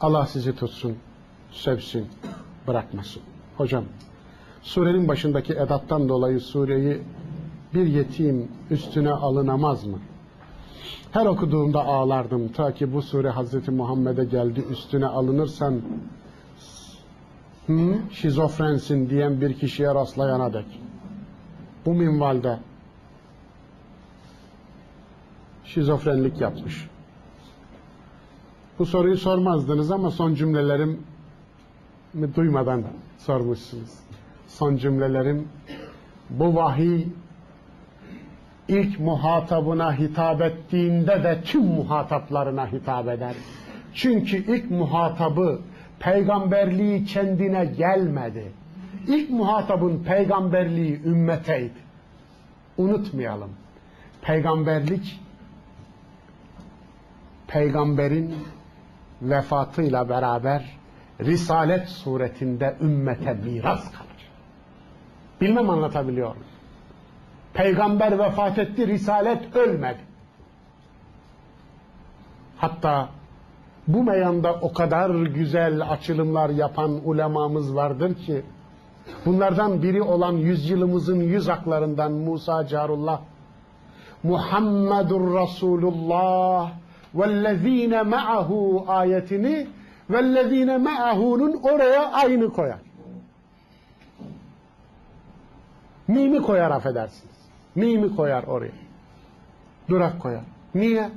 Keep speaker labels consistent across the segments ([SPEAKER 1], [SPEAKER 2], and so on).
[SPEAKER 1] Allah sizi tutsun, sevsin, bırakmasın. Hocam, surenin başındaki edattan dolayı sureyi bir yetim üstüne alınamaz mı? Her okuduğumda ağlardım ta ki bu sure Hazreti Muhammed'e geldi üstüne alınırsan hı, şizofrensin diyen bir kişiye rastlayana dek. Bu minvalde şizofrenlik yapmış. Bu soruyu sormazdınız ama son cümlelerim duymadan sormuşsunuz. Son cümlelerim bu vahiy ilk muhatabına hitap ettiğinde de tüm muhataplarına hitap eder. Çünkü ilk muhatabı peygamberliği kendine gelmedi. İlk muhatabın peygamberliği ümmeteydi. Unutmayalım. Peygamberlik peygamberin vefatıyla beraber risalet suretinde ümmete miras kalır. Bilmem anlatabiliyor muyum? Peygamber vefat etti, risalet ölmedi. Hatta bu meyanda o kadar güzel açılımlar yapan ulemamız vardır ki bunlardan biri olan yüzyılımızın yüz aklarından Musa Carullah Muhammedur Resulullah vellezine ma'ahu ayetini vellezine ma'ahu'nun oraya aynı koyar. Mimi koyar affedersiniz. Mimi koyar oraya. Durak koyar. Niye?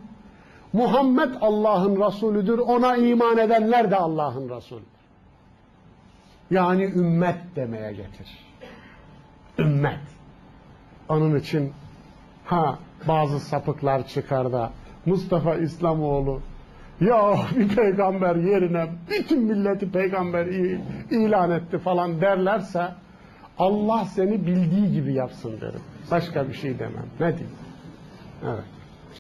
[SPEAKER 1] Muhammed Allah'ın Resulüdür. Ona iman edenler de Allah'ın Resulüdür. Yani ümmet demeye getir. Ümmet. Onun için ha bazı sapıklar çıkar da Mustafa İslamoğlu ya bir peygamber yerine bütün milleti peygamber ilan etti falan derlerse Allah seni bildiği gibi yapsın derim. Başka bir şey demem. Ne diyeyim? Evet.